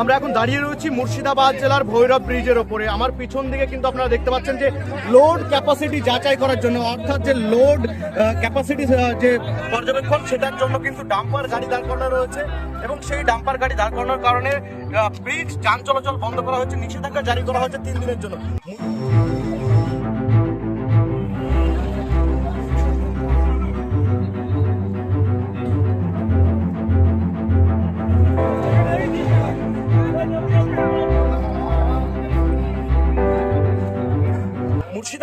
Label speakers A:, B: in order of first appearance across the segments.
A: আমরা এখন দাঁড়িয়ে রয়েছি মুর্শিদাবাদ জেলার ভৈরব ব্রিজের ওপরে। আমার পিছন দিকে কিন্তু আপনারা দেখতে পাচ্ছেন যে লোড ক্যাপাসিটি যাচাই করার জন্য, অর্থাৎ যে লোড ক্যাপাসিটি যে পর্যবেক্ষণ, সেটার জন্য কিন্তু ডাম্পার গাড়ি দাঁড় করানো রয়েছে এবং সেই ডাম্পার গাড়ি দাঁড় করানোর কারণে ব্রিজ যান চলাচল বন্ধ করা হয়েছে, নিষেধাজ্ঞা জারি করা হয়েছে তিন দিনের জন্য।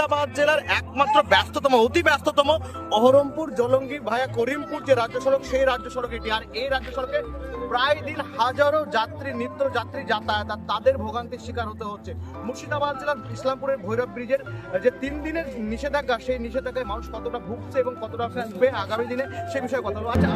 A: মুর্শিদাবাদ জেলার একমাত্র ব্যস্ততম, অতি ব্যস্ততম বহরমপুর জলঙ্গি ভায়া করিমপুর যে রাজ্য সড়ক, সেই রাজ্য সড়ক এটি। আর এই রাজ্য সড়কে প্রায় দিন হাজারো যাত্রী, নিত্য যাত্রী যাতায়াত, আর তাদের ভোগান্তির শিকার হতে হচ্ছে। মুর্শিদাবাদ জেলার ইসলামপুরের ভৈরব ব্রিজের যে তিন দিনের নিষেধাজ্ঞা, সেই নিষেধাজ্ঞায় মানুষ কতটা ভুগছে এবং কতটা ভুগবে আগামী দিনে, সে বিষয়ে কথা বলব। আচ্ছা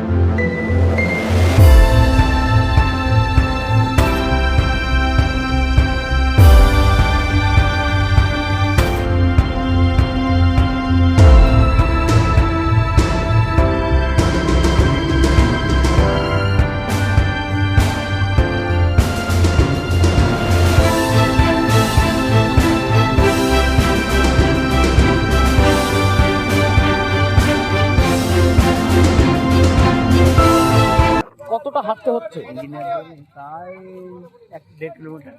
A: হাঁটতে হচ্ছে।
B: প্রায় এক দেড় কিলোমিটার।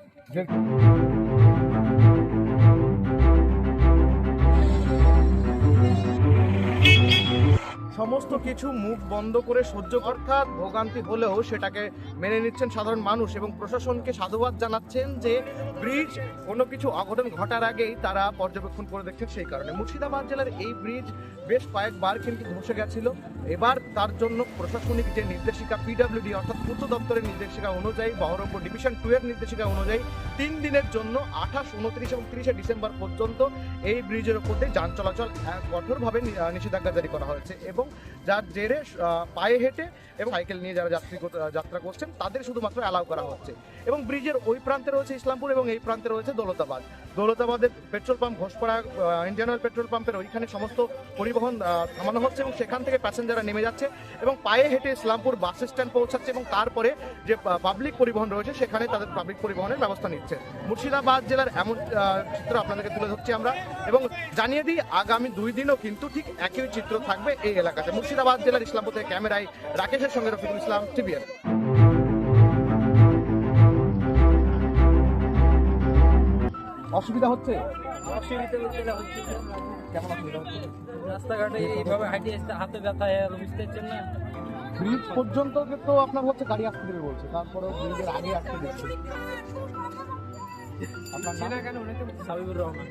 A: সমস্ত কিছু মুখ বন্ধ করে সহ্য অর্থাৎ ভোগান্তি হলেও সেটাকে মেনে নিচ্ছেন সাধারণ মানুষ এবং প্রশাসনকে সাধুবাদ জানাচ্ছেন যে ব্রিজ কোনো কিছু অঘটন ঘটার আগেই তারা পর্যবেক্ষণ করে দেখছেন সেই কারণে। মুর্শিদাবাদ জেলার এই ব্রিজ বেশ কয়েকবার কিন্তু ধসে গেছিল। এবার তার জন্য প্রশাসনিক যে নির্দেশিকা পিডব্লিউডি অর্থাৎ পূর্ত দপ্তরের নির্দেশিকা অনুযায়ী, বহরমপুর ডিভিশন টু এর নির্দেশিকা অনুযায়ী তিন দিনের জন্য আঠাশ, উনত্রিশ এবং তিরিশে ডিসেম্বর পর্যন্ত এই ব্রিজের দিয়ে যান চলাচল কঠোরভাবে নিষেধাজ্ঞা জারি করা হয়েছে এবং যার জেরে পায়ে হেঁটে এবং সাইকেল নিয়ে যারা যাত্রী যাত্রা করছেন, তাদের শুধুমাত্র অ্যালাউ করা হচ্ছে। এবং ব্রিজের ওই প্রান্তে রয়েছে ইসলামপুর এবং এই প্রান্তে রয়েছে Daulatabad. দৌলতাবাদের petrol pump, Ghoshpara Indian oil petrol পাম্পের ওইখানে সমস্ত পরিবহন থামানো হচ্ছে এবং সেখান থেকে প্যাসেঞ্জাররা নেমে যাচ্ছে এবং পায়ে হেঁটে ইসলামপুর বাস স্ট্যান্ড পৌঁছাচ্ছে এবং তারপরে যে পাবলিক পরিবহন রয়েছে সেখানে তাদের পাবলিক পরিবহনের ব্যবস্থা নিচ্ছে। মুর্শিদাবাদ জেলার এমন চিত্র আপনাদেরকে তুলে ধরছি আমরা এবং জানিয়ে দিই, আগামী দুই দিনও কিন্তু ঠিক একই চিত্র থাকবে এই এলাকাতে। মুর্শিদাবাদ জেলার ইসলামপুর থেকে ক্যামেরায় রাকেশের সঙ্গে রফিকুল ইসলাম টিভিএন অসুবিধা হচ্ছে?
B: অসুবিধা হচ্ছে
A: কেমন অসুবিধা হচ্ছে?
B: রাস্তাঘাটে এইভাবে আসতে হাতে ব্যথা হয়ে বুঝতে পারছেন না।
A: ব্রিজ পর্যন্ত তো আপনার হচ্ছে গাড়ি আসতে দেবে বলছে তারপরে ব্রিজের আগে আসতে দিচ্ছে। আপনার
B: কেন সাবিবুর রহমান।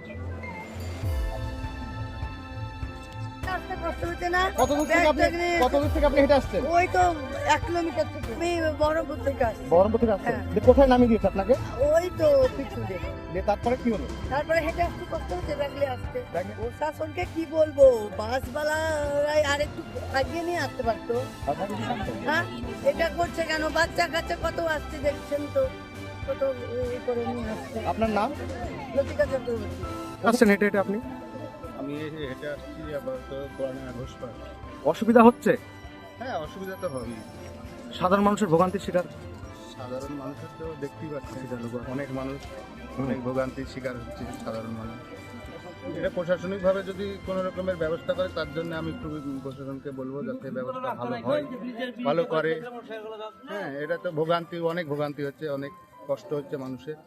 C: কষ্ট হচ্ছে না।
A: কত দূর থেকে আপনি
C: ব্যাগ ট্যাগ নিয়ে-
A: কত দূর থেকে আপনি হেঁটে আসছেন?
C: ওই তো এক কিলোমিটার থেকে। আমি বহরমপুর থেকে আসছি।
A: বহরমপুর থেকে আসছেন?
C: হ্যাঁ।
A: কোথায় নামিয়ে দিয়েছে আপনাকে?
C: ওই তো পিছু দিয়ে।
A: তারপরে কি হলো?
C: তারপরে হেঁটে আসতে কষ্ট হচ্ছে ব্যাগলে আসতে। প্রশাসনকে কি বলব? বাসওয়ালারাই আর একটু আগিয়ে নিয়ে আসতে পারতো? হ্যাঁ? এটা করছে কেন? বাচ্চা কাচ্চা কত আসছে দেখছেন তো? কত ইয়ে করে নিয়ে আসছে।
A: আপনার নাম?
C: লতিকা চক্রবর্তী।
A: আসছেন হেঁটে হেঁটে আপনি?
D: আমি এই হেঁটে আসছি আপাতত বর্ণা ঘোষপাড়
A: অসুবিধা হচ্ছে
D: হ্যাঁ অসুবিধা তো হবেই
A: সাধারণ মানুষের ভোগান্তির শিকার
D: সাধারণ মানুষের তো দেখতেই পাচ্ছি অনেক মানুষ অনেক ভোগান্তির শিকার হচ্ছে সাধারণ মানুষ এটা প্রশাসনিকভাবে যদি কোনো রকমের ব্যবস্থা করে তার জন্য আমি একটু প্রশাসনকে বলব যাতে ব্যবস্থা ভালো হয় ভালো করে হ্যাঁ এটা তো ভোগান্তি অনেক ভোগান্তি হচ্ছে অনেক কষ্ট হচ্ছে মানুষের